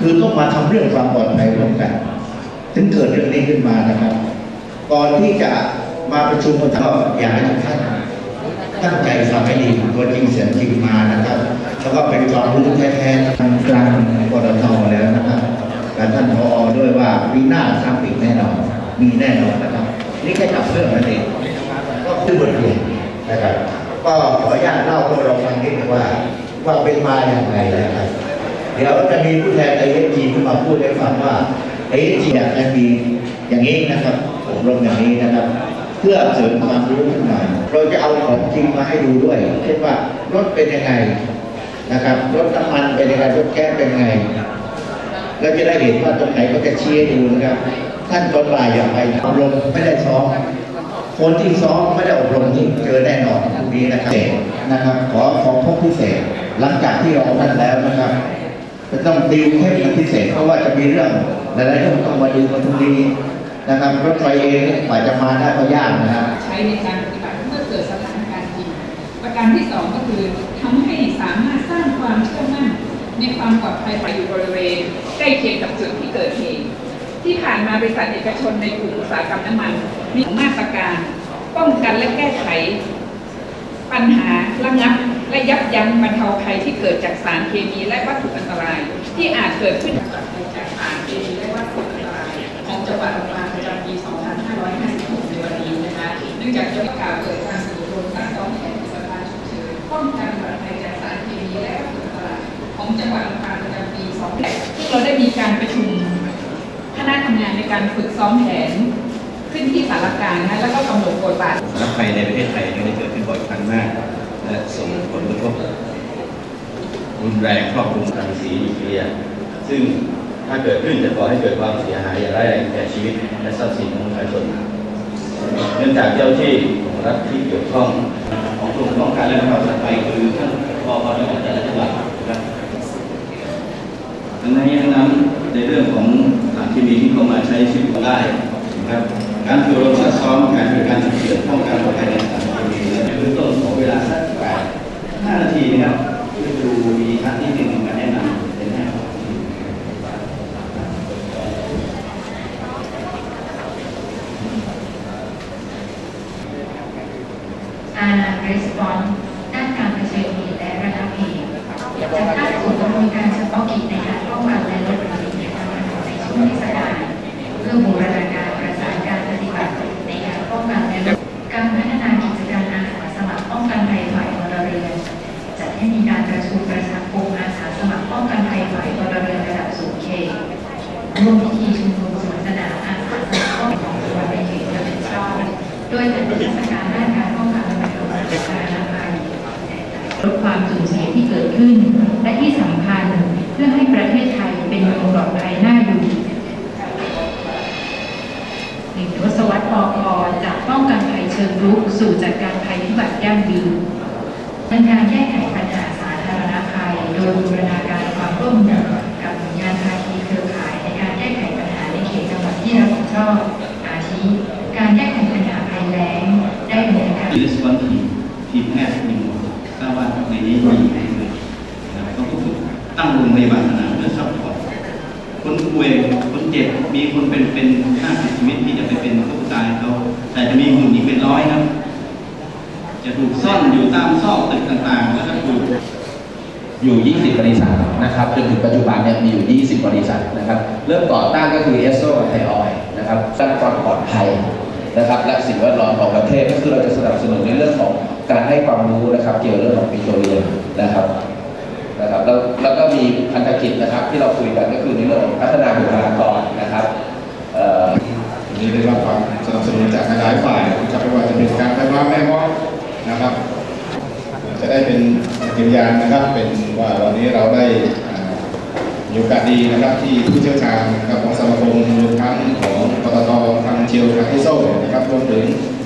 คือต้องมาทำเรื่องความปลอดภัยร่วมกัน ถึงเกิดเรื่องนี้ขึ้นมานะครับ ก่อนที่จะมาประชุมกันก็อยากให้ทุกท่านตั้งใจฟังให้ดีตัวจริงเสียงจริงมานะครับ แล้วก็เป็นความรู้แท้ๆทางกลางปตทแล้วนะครับการท่านพอด้วยว่าปีหน้าทำอีกแน่นอนมีแน่นอนนะครับ นี่แค่จับเรื่องนั่นเองก็คือบทเรียนนะครับ ก็ขออนุญาตเล่าให้เราฟังนิดนึงว่าว่าเป็นมาอย่างไรนะครับ ดี๋ยวจะมีผู้แทนไอเอสจีขึ้นมาพูดให้ฟังว่าไอเอสจีอยากจะมีอย่างนี้นะครับอบรมอย่างนี้นะครับ เพื่อเสริมความรู้ขึ้นมาเราจะเอาของจริงมาให้ดูด้วย เช่นว่ารถเป็นยังไงนะครับรถน้ำมันเป็นยังไงรถแก๊สเป็นยังไงเราจะได้เห็นว่าตรงไหนก็จะชี้ให้ดูนะครับ ท่านตอนบ่ายอย่าไปอบรมไม่ได้ซ้อมคนที่ซ้อมไม่ได้อบรมที่เจอแน่นอนพรุ่งนี้นะครับนะครับ ขอขอพบพิเศษ หลังจากที่เรานั่นแล้วนะครับ จะต้องดิวเข้มเป็นพิเศษเพราะว่าจะมีเรื่องหลายๆเรื่องต้องมาดูกันพรุ่งนี้นะครับรถไฟเองกว่าจะมาได้ก็ยากนะครับใช้ในการปฏิบัติเมื่อเกิดสถานการณ์จริงประการที่สองก็คือทำให้สามารถสร้างความเชื่อมั่นในความปลอดภัยไปอยู่บริเวณใกล้เคียงกับจุดที่เกิดเหตุที่ผ่านมาบริษัทเอกชนในกลุ่มอุตสาหกรรมน้ำมัน มีมาตรการ ป้องกันและแก้ไข ปัญหาระงับและยับยั้งบรรเทาภัยที่เกิดจากสารเคมีและวัตถุอันตราย ที่อาจเกิดขึ้นจากสารเคมีและวัตถุอันตรายของจังหวัดลำปางประจำปี 2556 ในวันนี้นะคะเนื่องจากจะประกาศเปิดการอบรมการซ้อมแผนสถานฉุกเฉินป้องกันปลอดภัยจากสารเคมีและวัตถุอันตรายของจังหวัดลำปางประจำปี2ซึ่งเราได้มีการประชุมคณะทำงานในการฝึกซ้อมแผนขึ้นที่สารกลารนะแล้วก็กำหนดบทบาทสารภัยในประเทศไทย มาก และส่งผลกระทบรุนแรงครอบคลุมรังสีนิวเคลียร์ซึ่งถ้าเกิดขึ้นจะก่อให้เกิดความเสียหายอย่างร้ายแรงแก่ชีวิตและทรัพย์สินของประชาชนเนื่องจากเจ้าที่ของรัฐที่เกี่ยวข้องของกรมป้องกันและบรรเทาสาธารณภัยคือท่านปปจังหวัดแต่ละจังหวัดนะครับทั้งนี้ทั้งนั้นในเรื่องของสารเคมีที่เข้ามาใช้ชีวิตได้นะครับการฝึกอบรมซักซ้อมการบริการฉุกเฉินป้องกันปลอดภัยในสารเคมีในเบื้องต้ นของเวลาสักแปดห้านาทีนะครับเพื่อดูมีทัศน์ที่หนึ่งมาแนะนำเป็นแน่นอาณา response ด้านการเผชิญเหตุและระงับเหตุจะตั้งศูนย์ดำเนินการเฉพาะกิจใน ชุมนุมสวนสนามอาสาสมัครป้องกันจังหวัดในเขตรับผิดชอบโดยจัดนิทศการด้านการป้องกันและบรรเทาสาธารณภัยลดความสูญเสียที่เกิดขึ้น และที่สำคัญเพื่อให้ประเทศไทยเป็นเมืองปลอดภัยน่าอยู่หนึ่งทศวรรษปอพจากป้องกันภัยเชิงรุกสู่จัดการภัยพิบัติยั่งยืนในการแก้ไขปัญหาสาธารณภัยโดยบูรณาการความร่วมมือกับ ดำเนินการทีมวันทีมทีมแพทย์ทีหมอทราบว่าในนี้มีให้เลยนะครับเขาก็ตั้งโรงพยาบาลสนามเพื่อซัพพอร์ตคนป่วยคนเจ็บมีคนเป็นเป็นห้าสิบชีวิตที่จะไปเป็นผู้ตายเขาแต่จะมีหุ่นอีกเป็นร้อยครับ จะถูกซ่อนอยู่ตามซอกตึกต่างๆ แล้วก็ถูกอยู่ 20 บริษัทนะครับ จนถึงปัจจุบันเนี่ยมีอยู่ 20 บริษัทนะครับ เริ่มก่อตั้งก็คือเอสโซกับไทยออยล์นะครับสร้างความปลอดภัย นะครับ และสิ่งแวดล้อมของประเทศก็คือเราจะสนับสนุนในเรื่องของการให้ความรู้นะครับ เกี่ยวกับเรื่องของปิโตรเลียมนะครับนะครับแล้วแล้วก็มีพันธกิจนะครับ ที่เราคุยกันก็คือในเรื่องของพัฒนาบุคลากรนะครับเอ่อวันนี้ได้รับความสนับสนุนจากหลายฝ่ายนะครับไม่ว่าจะเป็นการไฟฟ้าแม่มอนะครับ จะได้เป็นสัญญาณนะครับ เป็นว่าวันนี้เราได้มีโอกาสดีนะครับที่ผู้เชี่ยวชาญนะครับของสมาคมรวมทั้ง ของปตทท